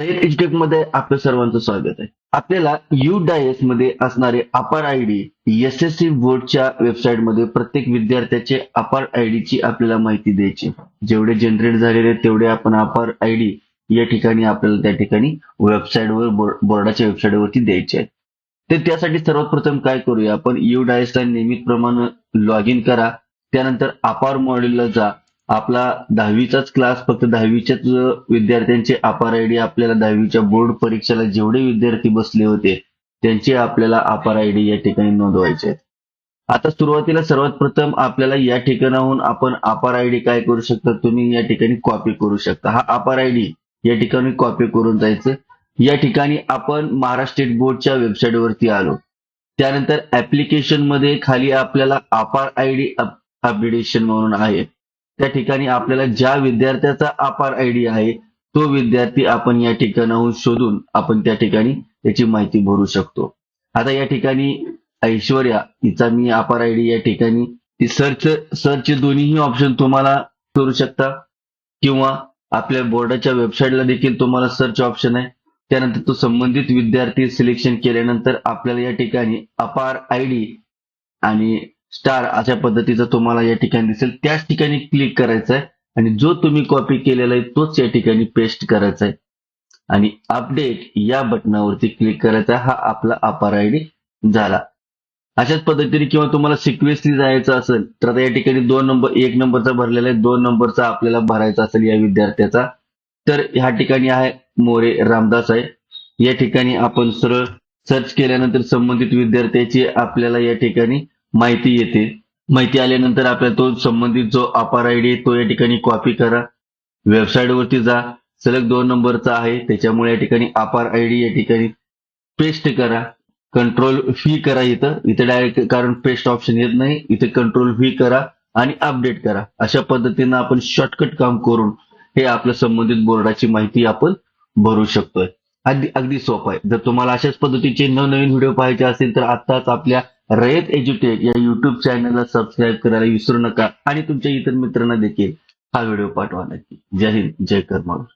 एज्युटेकमध्ये आपलं सर्वांचं स्वागत आहे. आपल्याला यू डायसमध्ये असणारे APAAR I D S S C बोर्डच्या वेबसाईटमध्ये प्रत्येक विद्यार्थ्याचे अपार आय डीची आपल्याला माहिती द्यायची. जेवढे जनरेट झालेले तेवढे आपण अपार आय डी या ठिकाणी आपल्याला त्या ठिकाणी वेबसाईटवर बोर्डाच्या वेबसाईटवरती द्यायचे आहेत. तर त्यासाठी सर्वात प्रथम काय करूया आपण? यू डायसला नियमितप्रमाणे लॉग इन करा. त्यानंतर अपार मॉड्यूलला जा. आपला दहावीचाच क्लास फक्त दहावीच्याच विद्यार्थ्यांचे अपार आय डी आपल्याला दहावीच्या बोर्ड परीक्षेला जेवढे विद्यार्थी बसले होते त्यांचे आपल्याला अपार आय डी या ठिकाणी नोंदवायचे आहेत. आता सुरुवातीला सर्वात प्रथम आपल्याला या ठिकाणाहून आपण अपार आय डी काय करू शकता तुम्ही या ठिकाणी कॉपी करू शकता. हा अपार आय डी या ठिकाणी कॉपी करून जायचं. या ठिकाणी आपण महाराष्ट्र स्टेट बोर्डच्या वेबसाईटवरती आलो. त्यानंतर ऍप्लिकेशनमध्ये खाली आपल्याला अपार आय डी अपडेशन म्हणून आहे. त्या ठिकाणी आपल्याला ज्या विद्यार्थ्याचा अपार आय डी आहे तो विद्यार्थी आपण या ठिकाणाहून शोधून आपण त्या ठिकाणी त्याची माहिती भरू शकतो. आता या ठिकाणी ऐश्वर्या हिचा मी अपार आय डी या ठिकाणी. ती सर्च सर्च दोन्हीही ऑप्शन तुम्हाला करू शकता. किंवा आपल्या बोर्डाच्या वेबसाईटला देखील तुम्हाला सर्च ऑप्शन आहे. त्यानंतर तो संबंधित विद्यार्थी सिलेक्शन केल्यानंतर आपल्याला या ठिकाणी अपार आय डी आणि स्टार अशा पद्धतीचा तुम्हाला या ठिकाणी दिसेल. त्याच ठिकाणी क्लिक करायचं आहे आणि जो तुम्ही कॉपी केलेला आहे तोच या ठिकाणी पेस्ट करायचा आहे आणि अपडेट या बटनावरती क्लिक करायचा हा आपला अपार आय डी झाला. अशाच पद्धतीने किंवा तुम्हाला सिक्वेन्सली जायचं असेल तर आता या ठिकाणी दोन नंबर एक नंबरचा भरलेला आहे दोन नंबरचा आपल्याला भरायचा असेल या विद्यार्थ्याचा. तर ह्या ठिकाणी आहे मोरे रामदास आहे. या ठिकाणी आपण सरळ सर्च केल्यानंतर संबंधित विद्यार्थ्याची आपल्याला या ठिकाणी माहिती येते. माहिती आल्यानंतर आपल्याला तो संबंधित जो अपार आय डी तो या ठिकाणी कॉपी करा. वेबसाईटवरती जा. सलग दोन नंबरचा आहे. त्याच्यामुळे या ठिकाणी अपार आय डी या ठिकाणी पेस्ट करा. कंट्रोल व्ही करा इथं. इथं डायरेक्ट कारण पेस्ट ऑप्शन येत नाही. इथे कंट्रोल व्ही करा आणि अपडेट करा. अशा पद्धतीनं आपण शॉर्टकट काम करून हे आपल्या संबंधित बोर्डाची माहिती आपण भरू शकतोय. अगदी अगदी सोपं आहे. जर तुम्हाला अशाच पद्धतीचे नवनवीन व्हिडिओ पाहायचे असतील तर आत्ताच आपल्या रयत एज्युटेक या युट्यूब चॅनलला सबस्क्राईब करायला विसरू नका. आणि तुमच्या इतर मित्रांना देखील हा व्हिडिओ पाठवा नक्की. जय हिंद जय कर्मळ